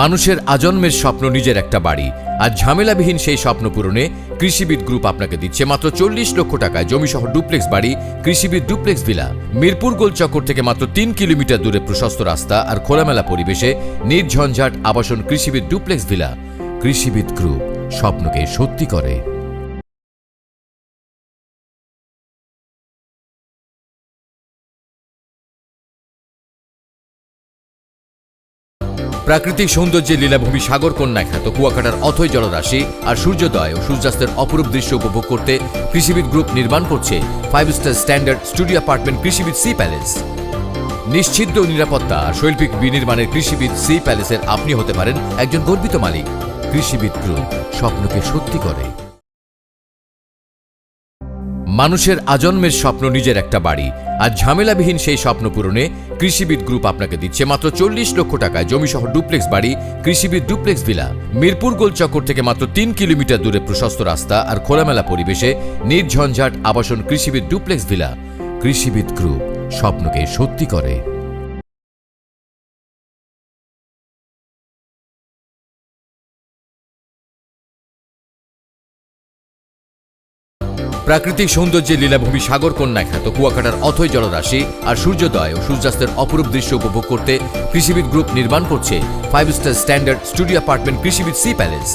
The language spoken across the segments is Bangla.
মানুষের আজন্মের স্বপ্ন নিজের একটা বাড়ি। আর ঝামেলাবিহীন সেই স্বপ্ন পূরণে কৃষিবিদ গ্রুপ আপনাকে দিচ্ছে মাত্র চল্লিশ লক্ষ টাকায় জমিসহ ডুপ্লেক্স বাড়ি, কৃষিবিদ ডুপ্লেক্স ভিলা। মিরপুর গোল চক্কর থেকে মাত্র তিন কিলোমিটার দূরে প্রশস্ত রাস্তা আর খোলামেলা পরিবেশে নির্ঝঞ্ঝাট আবাসন কৃষিবিদ ডুপ্লেক্স ভিলা। কৃষিবিদ গ্রুপ স্বপ্নকে সত্যি করে। প্রাকৃতিক সৌন্দর্যের লীলাভূমি সাগর কন্যা খ্যাত কুয়াকাটার অথৈ জলরাশি আর সূর্যোদয় ও সূর্যাস্তের অপরূপ দৃশ্য উপভোগ করতে কৃষিবিদ গ্রুপ নির্মাণ করছে five star standard studio apartment Krishibid sea palace. নিশ্চিদ্র নিরাপত্তা শৈল্পিক বিনির্মাণের কৃষিবিদ সি প্যালেসের আপনি হতে পারেন একজন গর্বিত মালিক। কৃষিবিদ গ্রুপ স্বপ্নকে সত্যি করে। মানুষের আজন্মের স্বপ্ন নিজের একটা বাড়ি। আর ঝামেলাবিহীন সেই স্বপ্ন পূরণে কৃষিবিদ গ্রুপ আপনাকে দিচ্ছে মাত্র চল্লিশ লক্ষ টাকায় জমিসহ ডুপ্লেক্স বাড়ি, কৃষিবিদ ডুপ্লেক্স ভিলা। মিরপুর গোলচক্কর থেকে মাত্র তিন কিলোমিটার দূরে প্রশস্ত রাস্তা আর খোলামেলা পরিবেশে নির্ঝঞ্ঝাট আবাসন কৃষিবিদ ডুপ্লেক্স ভিলা। কৃষিবিদ গ্রুপ স্বপ্নকে সত্যি করে। প্রাকৃতিক সৌন্দর্যের লীলাভূমি সাগর কন্যা খ্যাত কুয়াকাটার অথৈ জলরাশি আর সূর্যোদয় ও সূর্যাস্তের অপরূপ দৃশ্য উপভোগ করতে কৃষিবিদ গ্রুপ নির্মাণ করছে five star standard studio apartment Krishibid sea palace.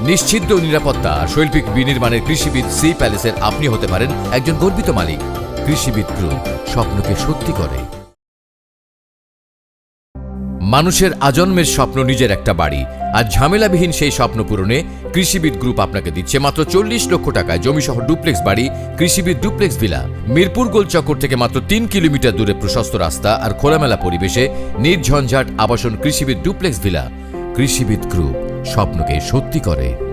নিশ্চিদ্র নিরাপত্তা শৈল্পিক বিনির্মাণের কৃষিবিদ সি প্যালেসের আপনি হতে পারেন একজন গর্বিত মালিক। কৃষিবিদ গ্রুপ স্বপ্নকে সত্যি করে। মানুষের আজন্মের স্বপ্ন নিজের একটা বাড়ি। আর ঝামেলাবিহীন সেই স্বপ্ন পূরণে কৃষিবিদ গ্রুপ আপনাকে দিচ্ছে মাত্র চল্লিশ লক্ষ টাকায় জমিসহ ডুপ্লেক্স বাড়ি, কৃষিবিদ ডুপ্লেক্স ভিলা। মিরপুর গোল চক্কর থেকে মাত্র তিন কিলোমিটার দূরে প্রশস্ত রাস্তা আর খোলামেলা পরিবেশে নির্ঝঞ্ঝাট আবাসন কৃষিবিদ ডুপ্লেক্স ভিলা। কৃষিবিদ গ্রুপ স্বপ্নকে সত্যি করে।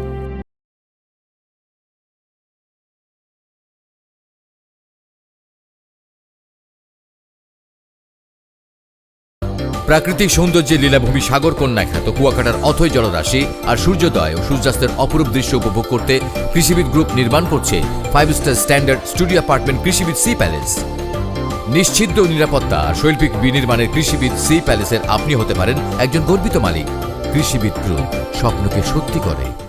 প্রাকৃতিক সৌন্দর্যের লীলাভূমি সাগর কন্যা খ্যাত কুয়াকাটার অথৈ জলরাশি আর সূর্যোদয় ও সূর্যাস্তের অপরূপ দৃশ্য উপভোগ করতে কৃষিবিদ গ্রুপ নির্মাণ করছে five star standard studio apartment Krishibid sea palace. নিশ্চিদ্র নিরাপত্তা শৈল্পিক বিনির্মাণের কৃষিবিদ সি প্যালেসের আপনি হতে পারেন একজন গর্বিত মালিক। কৃষিবিদ গ্রুপ স্বপ্নকে সত্যি করে।